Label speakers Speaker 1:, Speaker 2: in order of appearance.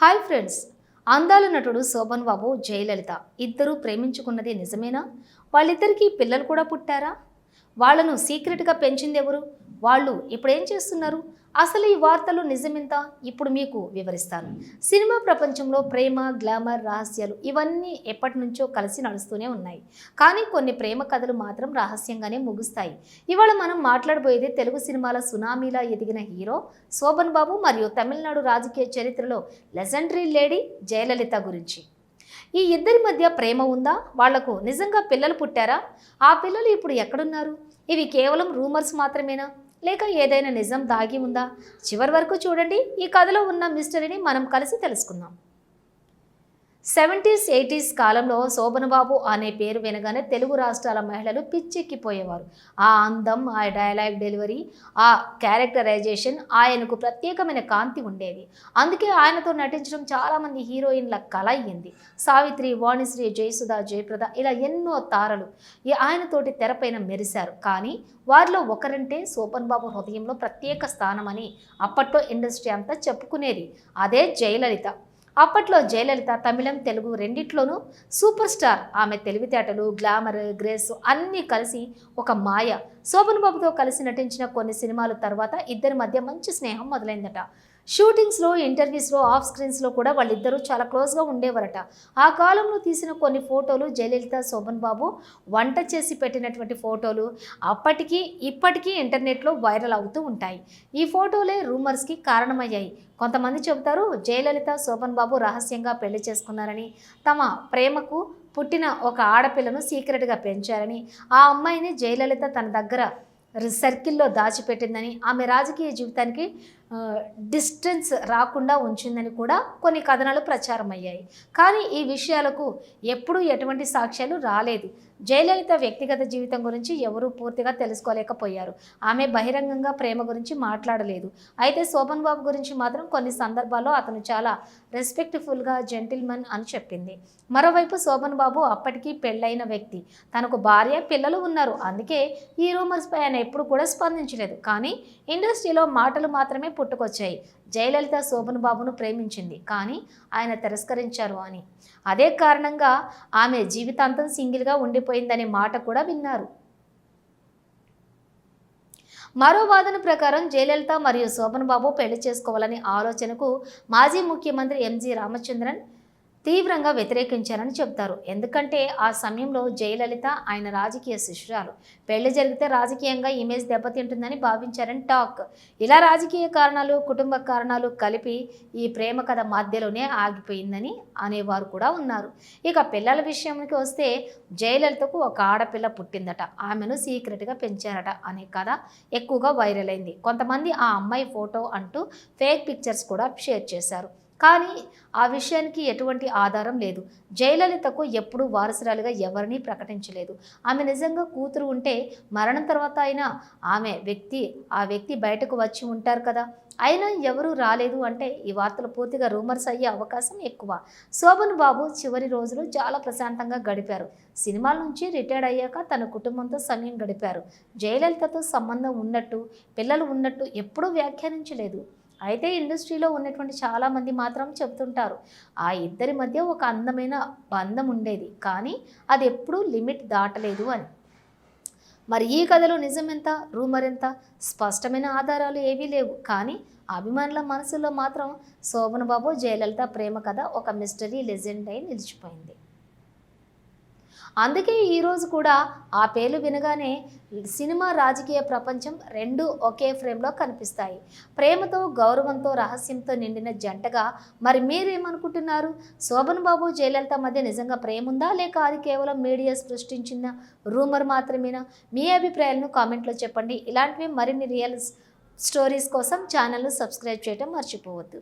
Speaker 1: Hi friends. అందాల నటుడు శోభన్ బాబు జయలలిత. ఇద్దరూ ప్రేమించుకున్నది నిజమేనా? వాళ్ళిద్దరికీ పిల్లలు కూడా పుట్టారా? వాళ్ళను సీక్రెట్గా పెంచింది ఎవరు వాళ్ళు ఇప్పుడు ఏం చేస్తున్నారు? అసలు ఈ వార్తలు నిజమెంత? ఇప్పుడు మీకు వివరిస్తాను. సినిమా ప్రపంచంలో ప్రేమ గ్లామర్ రహస్యాలు ఇవన్నీ ఎప్పటి నుంచో కలిసి నడుస్తూనే ఉన్నాయి. కానీ కొన్ని ప్రేమ కథలు మాత్రం రహస్యంగానే ముగుస్తాయి. ఇవాళ మనం మాట్లాడబోయేది తెలుగు సినిమాల సునామీలా ఎదిగిన హీరో శోభన్ బాబు మరియు తమిళనాడు రాజకీయ చరిత్రలో లెజెండరీ లేడీ జయలలిత గురించి. ఈ ఇద్దరి మధ్య ప్రేమ ఉందా? వాళ్ళకు నిజంగా పిల్లలు పుట్టారా? ఆ పిల్లలు ఇప్పుడు ఎక్కడున్నారు? ఇవి కేవలం రూమర్స్ మాత్రమేనా? లేక ఏదైనా నిజం దాగి ఉందా? చివరి వరకు చూడండి. ఈ కథలో ఉన్న మిస్టరీని మనం కలిసి తెలుసుకుందాం. సెవెంటీస్ ఎయిటీస్ కాలంలో శోభనబాబు అనే పేరు వినగానే తెలుగు రాష్ట్రాల మహిళలు పిచ్చెక్కిపోయేవారు. ఆ అందం ఆ డైలాగ్ డెలివరీ ఆ క్యారెక్టరైజేషన్ ఆయనకు ప్రత్యేకమైన కాంతి ఉండేది. అందుకే ఆయనతో నటించడం చాలామంది హీరోయిన్ల కళ అయ్యింది. సావిత్రి వాణిశ్రీ జయసుధ జయప్రద ఇలా ఎన్నో తారలు ఈ ఆయనతోటి తెరపైన మెరిశారు. కానీ వారిలో ఒకరంటే శోభన్ బాబు హృదయంలో ప్రత్యేక స్థానమని అప్పట్లో ఇండస్ట్రీ అంతా చెప్పుకునేది. అదే జయలలిత. అప్పట్లో జయలలిత తమిళం తెలుగు రెండిట్లోనూ సూపర్ స్టార్. ఆమె తెలివితేటలు గ్లామర్ గ్రేస్ అన్నీ కలిసి ఒక మాయ. శోభన్ బాబుతో కలిసి నటించిన కొన్ని సినిమాలు తర్వాత ఇద్దరి మధ్య మంచి స్నేహం మొదలైందట. షూటింగ్స్లో ఇంటర్వ్యూస్లో ఆఫ్ స్క్రీన్స్లో కూడా వాళ్ళిద్దరూ చాలా క్లోజ్గా ఉండేవారట. ఆ కాలంలో తీసిన కొన్ని ఫోటోలు జయలలిత శోభన్ బాబు వంట చేసి పెట్టినటువంటి ఫోటోలు అప్పటికీ ఇప్పటికీ ఇంటర్నెట్లో వైరల్ అవుతూ ఉంటాయి. ఈ ఫోటోలే రూమర్స్కి కారణమయ్యాయి. కొంతమంది చెబుతారు జయలలిత శోభన్ బాబు రహస్యంగా పెళ్ళి చేసుకున్నారని తమ ప్రేమకు పుట్టిన ఒక ఆడపిల్లను సీక్రెట్గా పెంచారని ఆ అమ్మాయిని జయలలిత తన దగ్గర సర్కిల్లో దాచిపెట్టిందని ఆమె రాజకీయ జీవితానికి డిస్టెన్స్ రాకుండా ఉంచిందని కూడా కొన్ని కథనాలు ప్రచారం అయ్యాయి కానీ ఈ విషయాలకు ఎప్పుడూ ఎటువంటి సాక్ష్యాలు రాలేదు. జయలలిత వ్యక్తిగత జీవితం గురించి ఎవరూ పూర్తిగా తెలుసుకోలేకపోయారు. ఆమె బహిరంగంగా ప్రేమ గురించి మాట్లాడలేదు. అయితే శోభన్ బాబు గురించి మాత్రం కొన్ని సందర్భాల్లో అతను చాలా రెస్పెక్ట్ఫుల్గా జెంటిల్మన్ అని చెప్పింది. మరోవైపు శోభన్ బాబు అప్పటికీ పెళ్ళైన వ్యక్తి. తనకు భార్య పిల్లలు ఉన్నారు. అందుకే ఈ రూమర్స్పై ఆయన ఎప్పుడు కూడా స్పందించలేదు. కానీ ఇండస్ట్రీలో మాటలు మాత్రమే పుట్టుకొచ్చాయి. జయలలిత శోభన్ బాబును ప్రేమించింది. కానీ ఆయన తిరస్కరించారు అని. అదే కారణంగా ఆమె జీవితాంతం సింగిల్గా ఉండిపోయిందనే మాట కూడా విన్నారు. మరో వాదన ప్రకారం జయలలిత మరియు శోభన్ బాబు పెళ్ళి చేసుకోవాలనే ఆలోచనకు మాజీ ముఖ్యమంత్రి ఎంజి రామచంద్రన్ తీవ్రంగా వ్యతిరేకించారని చెబుతారు. ఎందుకంటే ఆ సమయంలో జయలలిత ఆయన రాజకీయ శిష్యురాలు. పెళ్ళి జరిగితే రాజకీయంగా ఇమేజ్ దెబ్బతింటుందని భావించారని టాక్. ఇలా రాజకీయ కారణాలు కుటుంబ కారణాలు కలిపి ఈ ప్రేమ కథ మధ్యలోనే ఆగిపోయిందని అనేవారు కూడా ఉన్నారు. ఇక పిల్లల విషయానికి వస్తే జయలలితకు ఒక ఆడపిల్ల పుట్టిందట. ఆమెను సీక్రెట్గా పెంచారట అనే కథ ఎక్కువగా వైరల్ అయింది. కొంతమంది ఆ అమ్మాయి ఫోటో అంటూ ఫేక్ పిక్చర్స్ కూడా షేర్ చేశారు. కానీ ఆ విషయానికి ఎటువంటి ఆధారం లేదు. జయలలితకు ఎప్పుడూ వారసురాలుగా ఎవరినీ ప్రకటించలేదు. ఆమె నిజంగా కూతురు ఉంటే మరణం తర్వాత అయినా ఆమె వ్యక్తి ఆ వ్యక్తి బయటకు వచ్చి ఉంటారు కదా. అయినా ఎవరూ రాలేదు అంటే ఈ వార్తలు పూర్తిగా రూమర్స్ అయ్యే అవకాశం ఎక్కువ. శోభన్ బాబు చివరి రోజులు చాలా ప్రశాంతంగా గడిపారు. సినిమాల నుంచి రిటైర్డ్ అయ్యాక తన కుటుంబంతో సమయం గడిపారు. జయలలితతో సంబంధం ఉన్నట్టు పిల్లలు ఉన్నట్టు ఎప్పుడూ వ్యాఖ్యానించలేదు. అయితే ఇండస్ట్రీలో ఉన్నటువంటి చాలామంది మాత్రం చెప్తుంటారు ఆ ఇద్దరి మధ్య ఒక అందమైన బంధం ఉండేది కానీ అది ఎప్పుడూ లిమిట్ దాటలేదు అని. మరి ఈ కథలో నిజం ఎంత రూమర్ ఎంత స్పష్టమైన ఆధారాలు ఏవీ లేవు కానీ అభిమానుల మనసులో మాత్రం శోభన్ బాబు జయలలిత ప్రేమ కథ ఒక మిస్టరీ లెజెండ్ అయి నిలిచిపోయింది. అందుకే ఈరోజు కూడా ఆ పేర్లు వినగానే సినిమా రాజకీయ ప్రపంచం రెండు ఒకే ఫ్రేమ్లో కనిపిస్తాయి. ప్రేమతో గౌరవంతో రహస్యంతో నిండిన జంటగా మరి మీరేమనుకుంటున్నారు? శోభన్ బాబు జయలలిత మధ్య నిజంగా ప్రేమ ఉందా లేక అది కేవలం మీడియా సృష్టించిన రూమర్ మాత్రమేనా? మీ అభిప్రాయాలను కామెంట్లో చెప్పండి. ఇలాంటివి మరిన్ని రియల్ స్టోరీస్ కోసం ఛానల్ను సబ్స్క్రైబ్ చేయడం మర్చిపోవద్దు.